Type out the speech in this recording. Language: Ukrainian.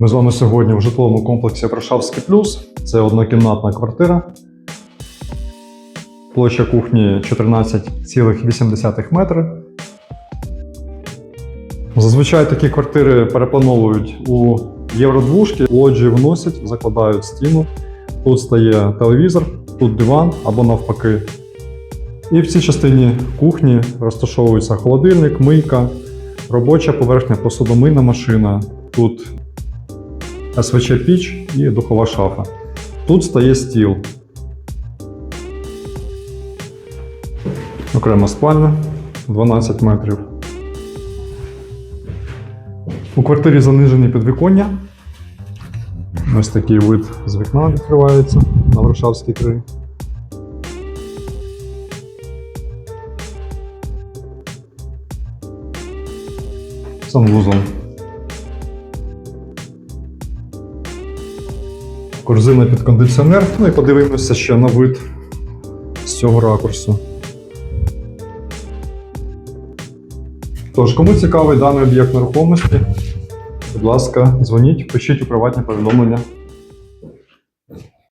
Ми з вами сьогодні в житловому комплексі Варшавський плюс. Це однокімнатна квартира. Площа кухні 14,8 метри. Зазвичай такі квартири переплановують у євродвушки, лоджії вносять, закладають стіну. Тут стає телевізор, тут диван або навпаки. І в цій частині кухні розташовується холодильник, мийка, робоча поверхня, посудомийна машина. Тут СВЧ піч і духова шафа. Тут стає стіл. Окрема спальня 12 метрів. У квартирі занижені підвіконня. Ось такий вид з вікна відкривається на Варшавській 3. Санвузол. Корзина під кондиціонер. Ну і подивимося ще на вид з цього ракурсу. Тож, кому цікавий даний об'єкт нерухомості, будь ласка, дзвоніть, пишіть у приватні повідомлення.